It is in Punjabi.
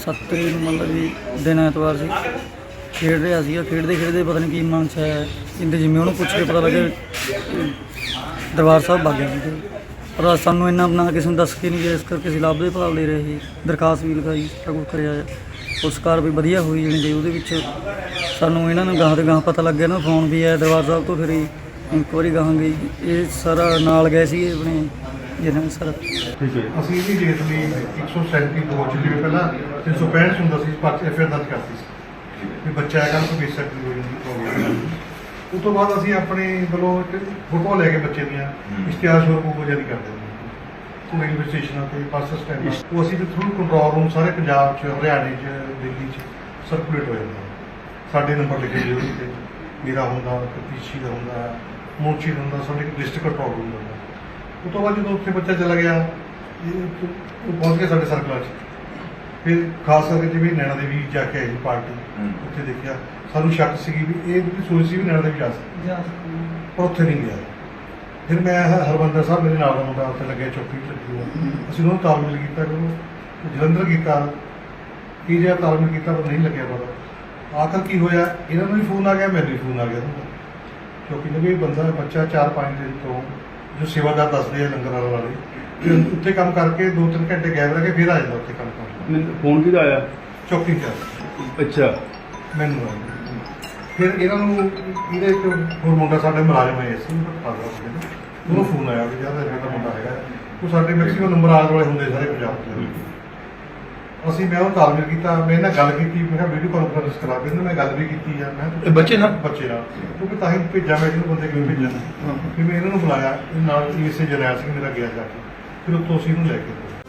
7 ਤਰੀਕ ਨੂੰ ਮਤਲਬ ਵੀ ਦਿਨ ਐਤਵਾਰ ਸੀ। ਖੇਡ ਰਿਹਾ ਸੀਗਾ ਖੇਡਦੇ ਖੇਡਦੇ ਪਤਾ ਨਹੀਂ ਕੀ ਮਨ ਹੈ ਆਇਆ। ਇੰਦੇ ਜਿਵੇਂ ਉਹਨੂੰ ਪੁੱਛ ਕੇ ਪਤਾ ਲੱਗਿਆ ਵੀ ਦਰਬਾਰ ਸਾਹਿਬ ਵਗ ਗਿਆ ਸੀ। ਪਰ ਸਾਨੂੰ ਇੰਨਾ ਨਾ ਕਿਸੇ ਨੂੰ ਦੱਸ ਕੇ ਨਹੀਂ ਗਿਆ ਇਸ ਕਰਕੇ ਅਸੀਂ ਲਾਭ ਦੇ ਲੱਭਦੇ ਲੈ ਰਹੇ ਸੀ। ਦਰਖਾਸਤ ਵੀ ਲਿਖਾਈ ਸਾਰਾ ਕੁਛ ਕਰਿਆ। ਉਸ ਕਾਰ ਵੀ ਵਧੀਆ ਹੋਈ ਜਾਣੀ ਕਿ ਉਹਦੇ ਵਿੱਚ ਸਾਨੂੰ ਇਹਨਾਂ ਨੂੰ ਗਾਹ ਦੇ ਗਾਹ ਪਤਾ ਲੱਗਿਆ ਨਾ, ਫੋਨ ਵੀ ਆਇਆ ਦਰਬਾਰ ਸਾਹਿਬ ਤੋਂ, ਫਿਰ ਇਨਕੁਆਰੀ ਗਾਹਾਂ ਗਈ। ਇਹ ਸਾਰਾ ਨਾਲ ਗਏ ਸੀ ਆਪਣੇ ਜਿਹਨਾਂ ਸਰ। ਠੀਕ ਹੈ ਅਸੀਂ ਇਹਦੀ ਰੇਟ ਲਈ 137 ਦੋ ਚ ਜਿਵੇਂ ਪਹਿਲਾਂ 365 ਹੁੰਦਾ ਸੀ ਪਰਚ ਐਫਆਰ ਦਰਜ ਕਰਤੀ ਸੀ। ਵੀ ਬੱਚਾ ਹੈਗਾ ਬੇਸ਼ੱਕ ਦੀ ਹੋ ਜਾਂਦੀ ਪ੍ਰੋਬਲਮ ਉਸ ਤੋਂ ਬਾਅਦ ਅਸੀਂ ਆਪਣੇ ਵੱਲੋਂ ਇੱਕ ਫੋਟੋ ਲੈ ਕੇ ਬੱਚੇ ਦੀਆਂ ਇਸ਼ਤਿਹਾਰ ਸ਼ੋਰ ਕੋ ਜਾਰੀ ਕਰਦੇ ਹਾਂ ਰੇਲਵੇ ਸਟੇਸ਼ਨਾਂ ਤੇ ਬੱਸ ਸਟੈਂਡ ਉਹ ਅਸੀਂ ਥਰੂ ਕੰਟਰੋਲ ਰੂਮ ਸਾਰੇ ਪੰਜਾਬ 'ਚ ਹਰਿਆਣੇ 'ਚ ਦਿੱਲੀ 'ਚ ਸਰਕੂਲੇਟ ਹੋ ਜਾਂਦਾ। ਸਾਡੇ ਨੰਬਰ ਲਿਖੇ ਜਿਹਦੇ ਤੇ ਮੇਰਾ ਹੁੰਦਾ ਕਪੀਸ਼ੀ ਦਾ ਹੁੰਦਾ ਮੋਚੀ ਦਾ ਹੁੰਦਾ ਸਾਡੇ ਡਿਸਟ੍ਰਿਕਟ ਕੰਟਰੋਲ ਰੂਮ ਦਾ ਉਹ ਤੋਂ ਬਾਅਦ ਜਦੋਂ ਉੱਥੇ ਬੱਚਾ ਚਲਾ ਗਿਆ ਇਹ ਉਹ ਪਹੁੰਚ ਗਿਆ ਸਾਡੇ ਸਰਕਲਾਂ 'ਚ। ਫਿਰ ਖਾਸ ਕਰਕੇ ਜਿਵੇਂ ਨੈਣਾ ਦੇਵੀ ਜਾ ਕੇ ਆਈ ਸੀ ਪਾਰਟੀ ਉੱਥੇ ਦੇਖਿਆ ਸਾਨੂੰ ਸ਼ੱਕ ਸੀਗੀ ਵੀ ਇਹ ਵੀ ਸੋਚ ਸੀ ਵੀ ਨੈਣਾ ਦੇਵੀ ਜਾ ਸਕਦਾ। ਪਰ ਉੱਥੇ ਨਹੀਂ ਗਿਆ। ਫਿਰ ਮੈਂ ਹ- ਸਾਹਿਬ ਮੇਰੇ ਨਾਲ ਦਾ ਮੁੰਡਾ ਉੱਥੇ ਲੱਗਿਆ ਚੌਕੀ ਤੇ ਲੱਗੀ ਹੋਇਆ। ਅਸੀਂ ਉਹਨੂੰ ਤਾਲਮੇਲ ਕੀਤਾ ਕਿ ਉਹ ਜਲੰਧਰ ਕੀਤਾ ਕੀ ਜਿਹਾ ਤਾਲਮੇਲ ਕੀਤਾ ਪਰ ਨਹੀਂ ਲੱਗਿਆ ਪਤਾ। ਆਖਰ ਕੀ ਹੋਇਆ? ਇਹਨਾਂ ਨੂੰ ਵੀ ਫੋਨ ਆ ਗਿਆ ਮੈਨੂੰ ਵੀ ਫੋਨ ਆ ਗਿਆ। ਉਹਦਾ ਇਹ ਬੰਦਾ ਬੱਚਾ 4-5 ਦਿਨ ਤੋਂ ਜੋ ਸੇਵਾਦਾਰ ਦੱਸਦੇ ਆ ਲੰਗਰ ਵਾਲੇ ਵੀ ਉੱਥੇ ਕੰਮ ਕਰਕੇ 2-3 ਘੰਟੇ ਗੈਪ ਰਹਿ ਕੇ ਫਿਰ ਆ ਜਾਂਦਾ ਉੱਥੇ ਕੰਮ ਕਰਨ ਫੋਨ ਕਿਹਦਾ ਆਇਆ? ਚੌਕੀ ਤੇ ਅੱਛਾ। ਮੈਨੂੰ ਆ। ਫਿਰ ਇਹਨਾਂ ਨੂੰ ਇਹਦੇ ਇੱਕ ਹੋਰ ਮੁੰਡਾ ਸਾਡੇ ਮੁਲਾਜ਼ਮ ਆਏ ਸੀ ਉਹਨੂੰ ਫੋਨ ਆਇਆ ਵੀ ਯਾਰ ਇਹਦਾ ਮੁੰਡਾ ਹੈਗਾ। ਉਹ ਸਾਡੇ ਮੈਕਸਿਮਮ ਨੰਬਰ ਆਲੇ ਵਾਲੇ ਹੁੰਦੇ ਸਾਰੇ ਪੰਜਾਬ ਦੇ। ਅਸੀਂ ਮੈਂ ਉਹ ਤਾਲਮੇਲ ਕੀਤਾ ਮੈਂ ਇਹਨਾਂ ਗੱਲ ਕੀਤੀ ਮੈਂ ਵੀਡੀਓ ਕਾਨਫਰੰਸ ਕਰਾ ਕੇ ਇਹਨਾਂ ਨਾਲ ਗੱਲ ਵੀ ਕੀਤੀ ਆ ਮੈਂ ਇਹ ਬੱਚੇ ਨਾਲ? ਬੱਚੇ ਨਾਲ ਕਿਉਂਕਿ ਤਾਂ ਹੀ ਭੇਜਾਂ ਮੈਂ ਇਹਨੂੰ ਬੰਦੇ ਕਿਵੇਂ ਭੇਜਾਂ ਫਿਰ ਮੈਂ ਇਹਨਾਂ ਨੂੰ ਬੁਲਾਇਆ ਨਾਲ ਇਸੇ ਜਰਨੈਲ ਸਿੰਘ ਮੇਰਾ ਗਿਆ ਜਾ ਕੇ ਫਿਰ ਉੱਥੋਂ ਅਸੀਂ ਇਹਨੂੰ ਲੈ ਕੇ।